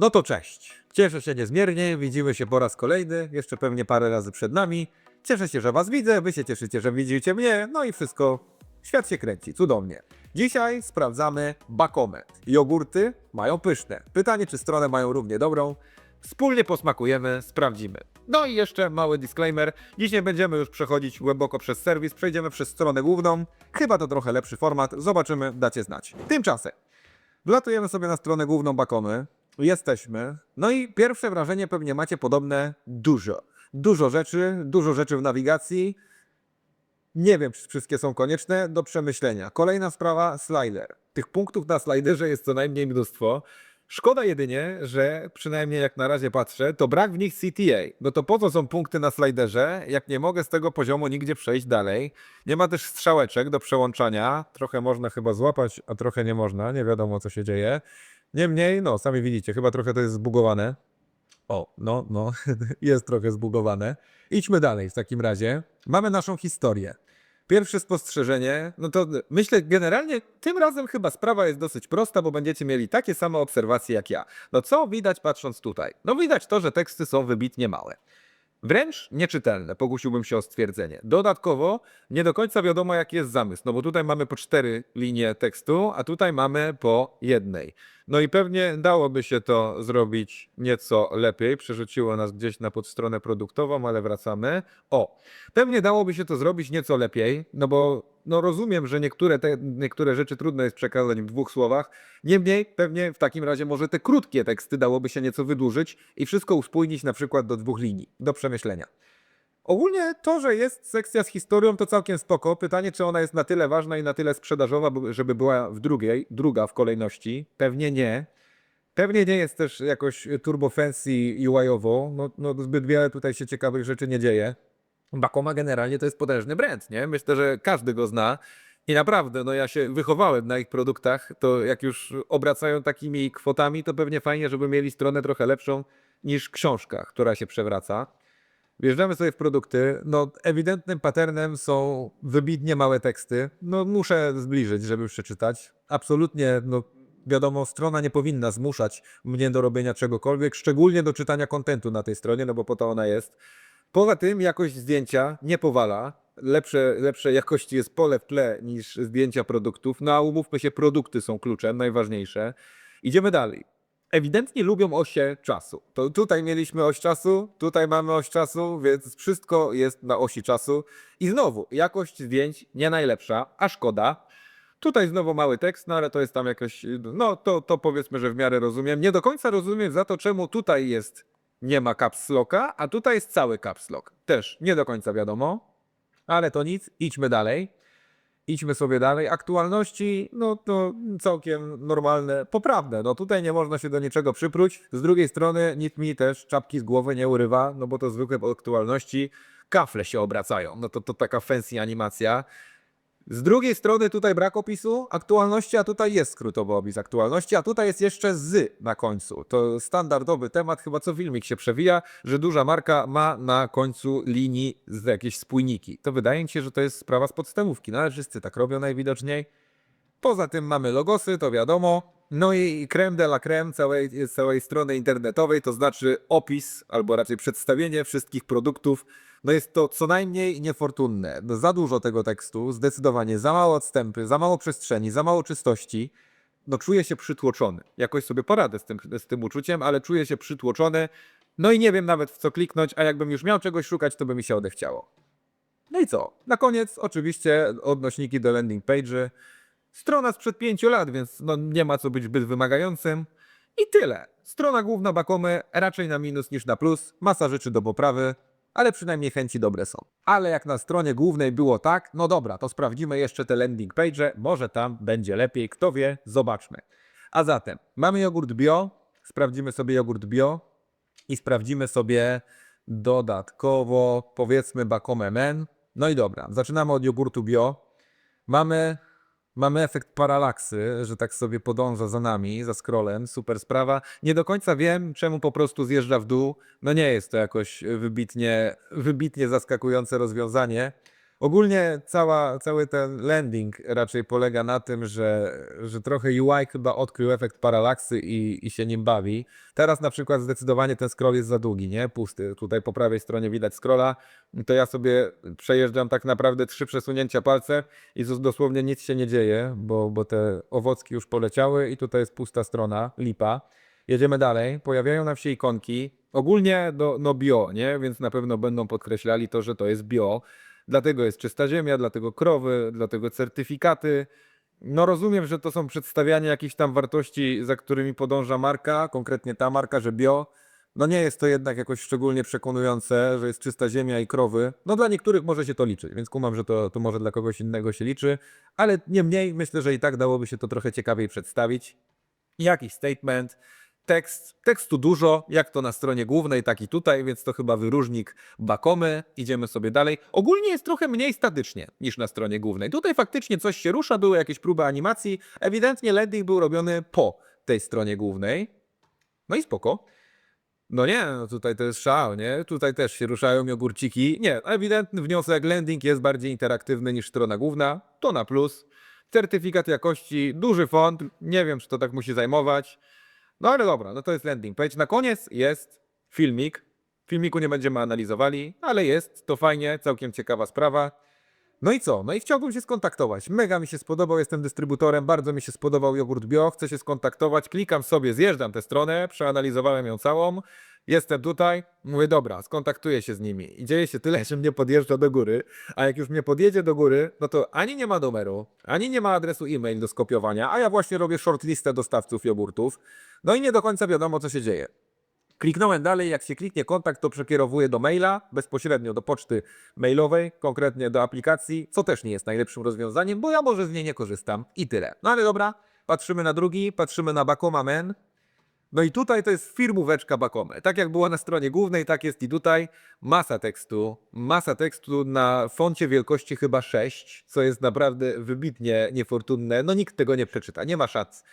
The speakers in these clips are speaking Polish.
no to cześć. Cieszę się niezmiernie, widzimy się po raz kolejny, jeszcze pewnie parę razy przed nami. Cieszę się, że was widzę, wy się cieszycie, że widzicie mnie, no i wszystko, świat się kręci, cudownie. Dzisiaj sprawdzamy bakomet. Jogurty mają pyszne. Pytanie, czy stronę mają równie dobrą? Wspólnie posmakujemy, sprawdzimy. No i jeszcze mały disclaimer. Dziś nie będziemy już przechodzić głęboko przez serwis, przejdziemy przez stronę główną. Chyba to trochę lepszy format, zobaczymy, dacie znać. Tymczasem wlatujemy sobie na stronę główną Bakomy. Jesteśmy. No i pierwsze wrażenie pewnie macie podobne dużo. Dużo rzeczy, dużo rzeczy w nawigacji. Nie wiem, czy wszystkie są konieczne do przemyślenia. Kolejna sprawa, slider. Tych punktów na sliderze jest co najmniej mnóstwo. Szkoda jedynie, że przynajmniej jak na razie patrzę, to brak w nich CTA. No to po co są punkty na sliderze, jak nie mogę z tego poziomu nigdzie przejść dalej? Nie ma też strzałeczek do przełączania. Trochę można chyba złapać, a trochę nie można. Nie wiadomo, co się dzieje. Niemniej, no, sami widzicie, chyba trochę to jest zbugowane. O, no, no, jest trochę zbugowane. Idźmy dalej w takim razie. Mamy naszą historię. Pierwsze spostrzeżenie, no to myślę generalnie tym razem chyba sprawa jest dosyć prosta, bo będziecie mieli takie same obserwacje jak ja. No co widać patrząc tutaj? No widać to, że teksty są wybitnie małe. Wręcz nieczytelne, pokusiłbym się o stwierdzenie. Dodatkowo nie do końca wiadomo, jaki jest zamysł, no bo tutaj mamy po cztery linie tekstu, a tutaj mamy po jednej. No i pewnie dałoby się to zrobić nieco lepiej. Przerzuciło nas gdzieś na podstronę produktową, ale wracamy. O, pewnie dałoby się to zrobić nieco lepiej, no bo no rozumiem, że niektóre, te, niektóre rzeczy trudno jest przekazać w dwóch słowach. Niemniej, pewnie w takim razie może te krótkie teksty dałoby się nieco wydłużyć i wszystko uspójnić na przykład do dwóch linii, do przemyślenia. Ogólnie to, że jest sekcja z historią, to całkiem spoko. Pytanie, czy ona jest na tyle ważna i na tyle sprzedażowa, by- żeby była w drugiej, druga w kolejności. Pewnie nie. Pewnie nie jest też jakoś turbo fancy UI-owo. No, no zbyt wiele tutaj się ciekawych rzeczy nie dzieje. Bakoma generalnie to jest potężny brand, nie? Myślę, że każdy go zna. I naprawdę, no ja się wychowałem na ich produktach, to jak już obracają takimi kwotami, to pewnie fajnie, żeby mieli stronę trochę lepszą niż książka, która się przewraca. Wjeżdżamy sobie w produkty. No, ewidentnym patternem są wybitnie małe teksty. No, muszę zbliżyć, żeby przeczytać. Absolutnie, no, wiadomo, strona nie powinna zmuszać mnie do robienia czegokolwiek, szczególnie do czytania kontentu na tej stronie, no bo po to ona jest. Poza tym jakość zdjęcia nie powala. Lepsze, lepszej jakości jest pole w tle niż zdjęcia produktów. No a umówmy się, produkty są kluczem, najważniejsze. Idziemy dalej. Ewidentnie lubią osie czasu. To tutaj mieliśmy oś czasu, tutaj mamy oś czasu, więc wszystko jest na osi czasu. I znowu, jakość zdjęć nie najlepsza, a szkoda. Tutaj znowu mały tekst, no ale to jest tam jakoś, no to, to powiedzmy, że w miarę rozumiem. Nie do końca rozumiem za to, czemu tutaj jest, nie ma caps locka, a tutaj jest cały caps lock. Też nie do końca wiadomo, ale to nic, idźmy dalej. Idźmy sobie dalej. Aktualności, no to całkiem normalne, poprawne. No tutaj nie można się do niczego przypróć. Z drugiej strony nic mi też czapki z głowy nie urywa, no bo to zwykłe aktualności. Kafle się obracają, no to, to taka fancy animacja. Z drugiej strony tutaj brak opisu aktualności, a tutaj jest skrótowy opis aktualności, a tutaj jest jeszcze z na końcu. To standardowy temat, chyba co filmik się przewija, że duża marka ma na końcu linii z jakieś spójniki. To wydaje mi się, że to jest sprawa z podstawówki, no ale wszyscy tak robią najwidoczniej. Poza tym mamy logosy, to wiadomo. No i creme de la creme całej, całej strony internetowej, to znaczy opis, albo raczej przedstawienie wszystkich produktów. No jest to co najmniej niefortunne. No za dużo tego tekstu, zdecydowanie za mało odstępy, za mało przestrzeni, za mało czystości. No czuję się przytłoczony. Jakoś sobie poradzę z tym, z tym uczuciem, ale czuję się przytłoczony. No i nie wiem nawet w co kliknąć, a jakbym już miał czegoś szukać, to by mi się odechciało. No i co? Na koniec oczywiście odnośniki do landing page'y. Strona sprzed pięciu lat, więc no nie ma co być zbyt wymagającym. I tyle. Strona główna Bakomy raczej na minus niż na plus. Masa rzeczy do poprawy, ale przynajmniej chęci dobre są. Ale jak na stronie głównej było tak, no dobra, to sprawdzimy jeszcze te landing page, może tam będzie lepiej, kto wie, zobaczmy. A zatem mamy jogurt bio, sprawdzimy sobie jogurt bio i sprawdzimy sobie dodatkowo powiedzmy Bakome Men. No i dobra, zaczynamy od jogurtu bio. Mamy, mamy efekt paralaksy, że tak sobie podąża za nami, za scrollem, super sprawa. Nie do końca wiem, czemu po prostu zjeżdża w dół. No nie jest to jakoś wybitnie, wybitnie zaskakujące rozwiązanie. Ogólnie cała, cały ten landing raczej polega na tym, że, że trochę UI chyba odkrył efekt paralaksy i, i się nim bawi. Teraz na przykład zdecydowanie ten scroll jest za długi, nie? Pusty. Tutaj po prawej stronie widać scrolla. To ja sobie przejeżdżam tak naprawdę trzy przesunięcia palce i dosłownie nic się nie dzieje, bo, bo te owocki już poleciały i tutaj jest pusta strona, lipa. Jedziemy dalej, pojawiają nam się ikonki, ogólnie do, no bio, nie? Więc na pewno będą podkreślali to, że to jest bio. Dlatego jest czysta ziemia, dlatego krowy, dlatego certyfikaty. No rozumiem, że to są przedstawianie jakichś tam wartości, za którymi podąża marka, konkretnie ta marka, że bio. No nie jest to jednak jakoś szczególnie przekonujące, że jest czysta ziemia i krowy. No dla niektórych może się to liczyć, więc kumam, że to, to może dla kogoś innego się liczy, ale niemniej myślę, że i tak dałoby się to trochę ciekawiej przedstawić. Jakiś statement, tekst, tekstu dużo, jak to na stronie głównej, tak i tutaj, więc to chyba wyróżnik Bakomy. Idziemy sobie dalej. Ogólnie jest trochę mniej statycznie niż na stronie głównej. Tutaj faktycznie coś się rusza, były jakieś próby animacji. Ewidentnie landing był robiony po tej stronie głównej. No i spoko. No nie, no tutaj to jest szał, nie? Tutaj też się ruszają jogurciki. Nie, ewidentny wniosek, landing jest bardziej interaktywny niż strona główna. To na plus. Certyfikat jakości, duży font. Nie wiem, czy to tak musi zajmować. No ale dobra, no to jest landing page. Na koniec jest filmik. Filmiku nie będziemy analizowali, ale jest, to fajnie, całkiem ciekawa sprawa. No i co? No i chciałbym się skontaktować. Mega mi się spodobał, jestem dystrybutorem, bardzo mi się spodobał jogurt bio, chcę się skontaktować, klikam sobie, zjeżdżam tę stronę, przeanalizowałem ją całą, jestem tutaj, mówię dobra, skontaktuję się z nimi. I dzieje się tyle, że mnie podjeżdża do góry, a jak już mnie podjedzie do góry, no to ani nie ma numeru, ani nie ma adresu e-mail do skopiowania, a ja właśnie robię shortlistę dostawców jogurtów, no i nie do końca wiadomo, co się dzieje. Kliknąłem dalej, jak się kliknie kontakt, to przekierowuje do maila, bezpośrednio do poczty mailowej, konkretnie do aplikacji, co też nie jest najlepszym rozwiązaniem, bo ja może z niej nie korzystam i tyle. No ale dobra, patrzymy na drugi, patrzymy na Bakoma Men. No i tutaj to jest firmóweczka Bakome. Tak jak była na stronie głównej, tak jest i tutaj. Masa tekstu, masa tekstu na foncie wielkości chyba 6, co jest naprawdę wybitnie niefortunne. No nikt tego nie przeczyta, nie ma szans.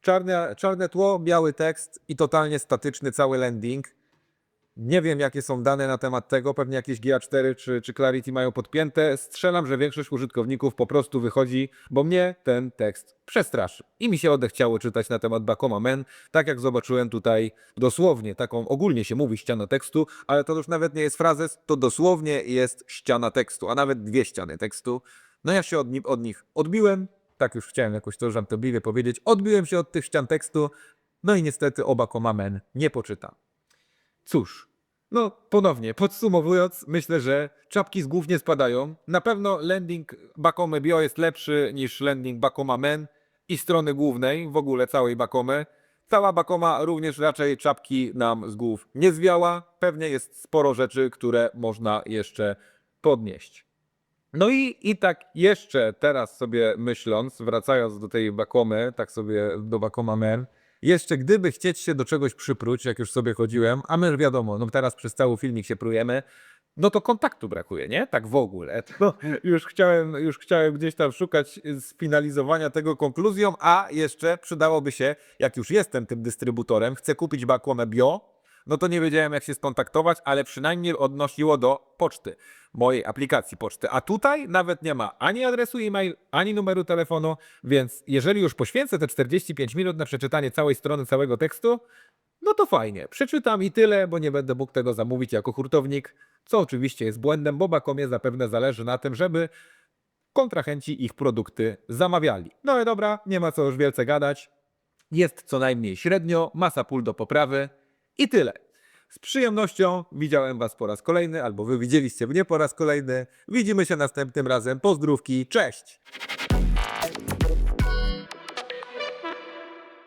Czarne, czarne tło, biały tekst i totalnie statyczny cały landing. Nie wiem, jakie są dane na temat tego, pewnie jakieś GA4 czy, czy Clarity mają podpięte. Strzelam, że większość użytkowników po prostu wychodzi, bo mnie ten tekst przestraszył. I mi się odechciało czytać na temat Bakoma Men, tak jak zobaczyłem tutaj dosłownie, taką ogólnie się mówi ściana tekstu, ale to już nawet nie jest frazes, to dosłownie jest ściana tekstu, a nawet dwie ściany tekstu. No ja się od, ni- od nich odbiłem, tak już chciałem jakoś to żartobliwie powiedzieć, odbiłem się od tych ścian tekstu, no i niestety oba komamen nie poczytam. Cóż, no ponownie, podsumowując, myślę, że czapki z głów nie spadają. Na pewno landing Bakome Bio jest lepszy niż landing Bakoma Men i strony głównej, w ogóle całej Bakomy. Cała Bakoma również raczej czapki nam z głów nie zwiała. Pewnie jest sporo rzeczy, które można jeszcze podnieść. No i, i tak jeszcze teraz sobie myśląc, wracając do tej Bakomy, tak sobie do Bakoma Men, jeszcze gdyby chcieć się do czegoś przypróć, jak już sobie chodziłem, a my wiadomo, no teraz przez cały filmik się prujemy, no to kontaktu brakuje, nie? Tak w ogóle. To już chciałem, już chciałem gdzieś tam szukać sfinalizowania tego konkluzją, a jeszcze przydałoby się, jak już jestem tym dystrybutorem, chcę kupić Bakomę Bio, no to nie wiedziałem jak się skontaktować, ale przynajmniej odnosiło do poczty, mojej aplikacji poczty. A tutaj nawet nie ma ani adresu e-mail, ani numeru telefonu, więc jeżeli już poświęcę te 45 minut na przeczytanie całej strony, całego tekstu, no to fajnie. Przeczytam i tyle, bo nie będę mógł tego zamówić jako hurtownik, co oczywiście jest błędem, bo Bakomie zapewne zależy na tym, żeby kontrahenci ich produkty zamawiali. No i dobra, nie ma co już wielce gadać. Jest co najmniej średnio, masa pól do poprawy i tyle. Z przyjemnością widziałem Was po raz kolejny, albo Wy widzieliście mnie po raz kolejny. Widzimy się następnym razem. Pozdrówki, cześć!